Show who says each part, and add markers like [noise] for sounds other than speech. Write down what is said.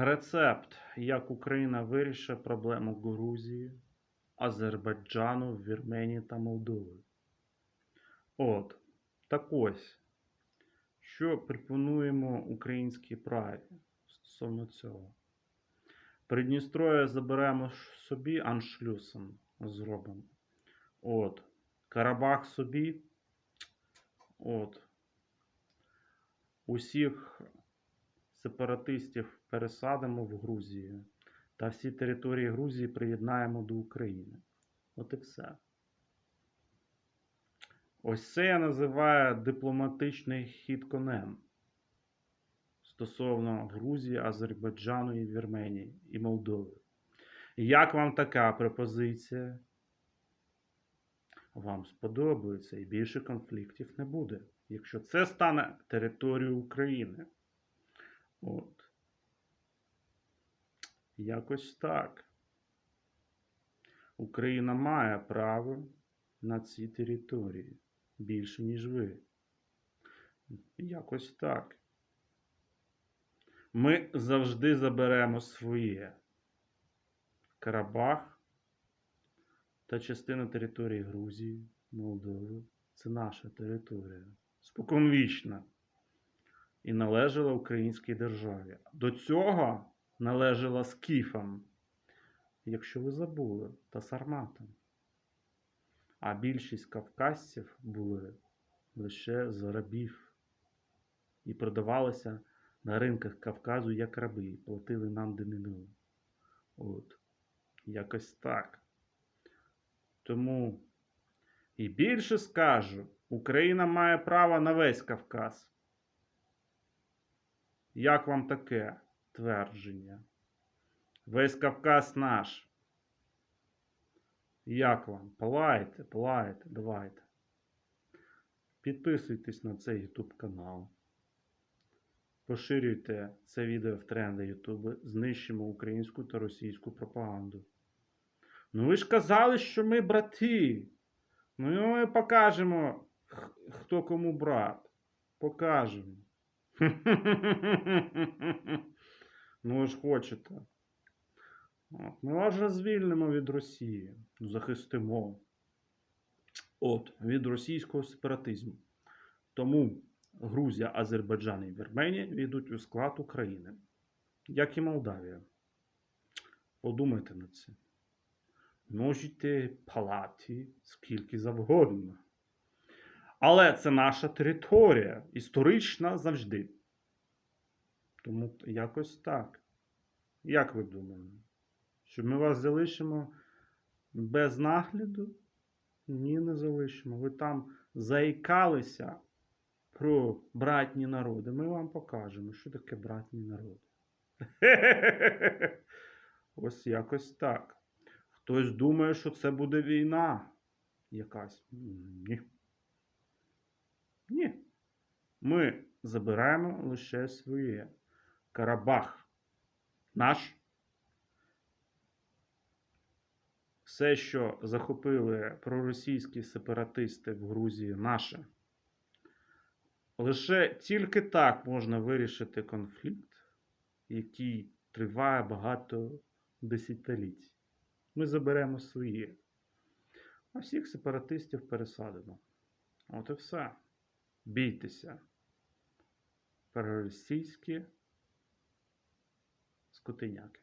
Speaker 1: Рецепт, як Україна вирішить проблему Грузії, Азербайджану, Вірменії та Молдови. От, так ось, що пропонуємо українській праві стосовно цього. Придністров'я заберемо собі аншлюсом зробимо. От. Карабах собі. От. Усіх сепаратистів пересадимо в Грузію. Та всі території Грузії приєднаємо до України. От і все. Ось це я називаю дипломатичний хід конем стосовно Грузії, Азербайджану і Вірменії і Молдови. Як вам така пропозиція? Вам сподобається і більше конфліктів не буде, якщо це стане територією України. От. Якось так. Україна має право на ці території більше, ніж ви. Якось так. Ми завжди заберемо своє. Карабах та частина території Грузії, Молдови. Це наша територія. Споконвічна. І належала українській державі. До цього належала скіфам, якщо ви забули, та сарматам. А більшість кавказців були лише з рабів і продавалися на ринках Кавказу як раби і платили нам данину. От. Якось так. Тому і більше скажу, Україна має право на весь Кавказ. Як вам таке твердження? Весь Кавказ наш. Як вам? Палайте, палайте, давайте. Підписуйтесь на цей YouTube канал. Поширюйте це відео в тренди YouTube. Знищимо українську та російську пропаганду. Ну ви ж казали, що ми брати. Ну і ми покажемо, хто кому брат. Покажемо. [laughs] Ну ви ж хочете. От. Ми вас же звільнимо від Росії. Ну, захистимо. От, від російського сепаратизму. Тому Грузія, Азербайджан і Вірменія війдуть у склад України, як і Молдавія. Подумайте над цим. Можете палати скільки завгодно. Але це наша територія, історична завжди. Тому якось так. Як ви думаєте? Що ми вас залишимо без нагляду? Ні, не залишимо. Ви там заїкалися про братні народи. Ми вам покажемо, що таке братні народи. [laughs] Ось якось так. Хтось думає, що це буде війна якась. Ні. Ні. Ми забираємо лише своє. Карабах. Наш. Все, що захопили проросійські сепаратисти в Грузії, наше. Лише тільки так можна вирішити конфлікт, який триває багато десятиліть. Ми заберемо своє. А всіх сепаратистів пересадимо. От і все. Бійтеся. Проросійські скотиняки.